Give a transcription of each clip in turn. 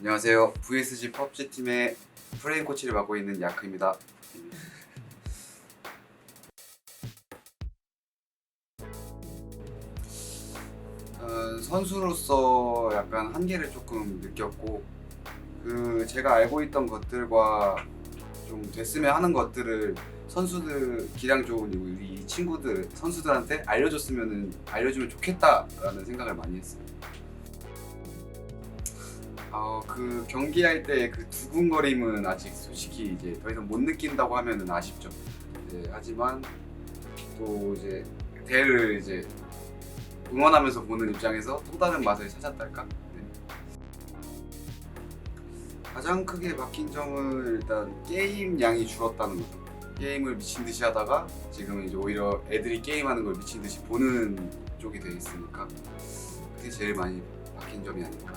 안녕하세요. VSG 펍지 팀의 프레임 코치를 맡고 있는 야크입니다. 어, 선수로서 약간 한계를 조금 느꼈고 그 제가 알고 있던 것들과 좀 됐으면 하는 것들을 선수들 기량 좋은 우리 친구들 선수들한테 알려줬으면은 알려주면 좋겠다라는 생각을 많이 했어요. 어, 그 경기할 때 그 두근거림은 아직 솔직히 이제 더 이상 못 느낀다고 하면은 아쉽죠. 이제 하지만 또 이제 대회를 이제 응원하면서 보는 입장에서 또 다른 맛을 찾았달까? 네. 가장 크게 바뀐 점은 일단 게임 양이 줄었다는 거죠. 게임을 미친 듯이 하다가 지금은 이제 오히려 애들이 게임하는 걸 미친 듯이 보는 쪽이 돼 있으니까 그게 제일 많이 바뀐 점이 아닐까.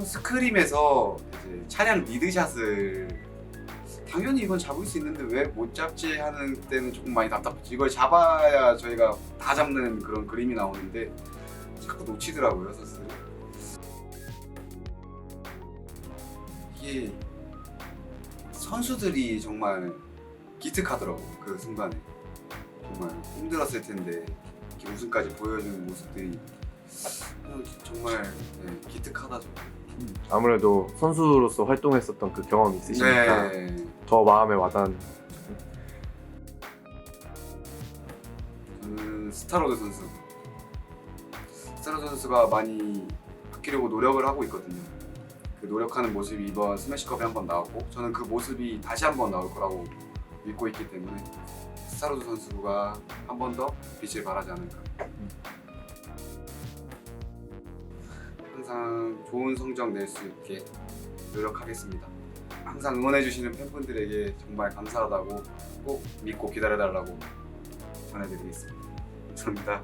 스크림에서 이제 차량 미드샷을 당연히 이건 잡을 수 있는데 왜 못 잡지 하는 때는 조금 많이 답답했죠. 이걸 잡아야 저희가 다 잡는 그런 그림이 나오는데 자꾸 놓치더라고요, 사실. 이게 선수들이 정말 기특하더라고 그 순간에 정말 힘들었을 텐데 이렇게 우승까지 보여주는 모습들이 어, 정말 네, 기특하다 정말. 아무래도 선수로서 활동했었던 그 경험이 있으시니까 네. 더 마음에 와닿는 저는 스타로드 선수. 스타로드 선수가 많이 바뀌려고 노력을 하고 있거든요. 그 노력하는 모습이 이번 스매시컵에 한번 나왔고 저는 그 모습이 다시 한번 나올 거라고 믿고 있기 때문에 스타로드 선수가 한 번 더 빛을 발하지 않을까. 좋은 성적 낼 수 있게 노력하겠습니다. 항상 응원해주시는 팬분들에게 정말 감사하다고 꼭 믿고 기다려달라고 전해드리겠습니다. 감사합니다.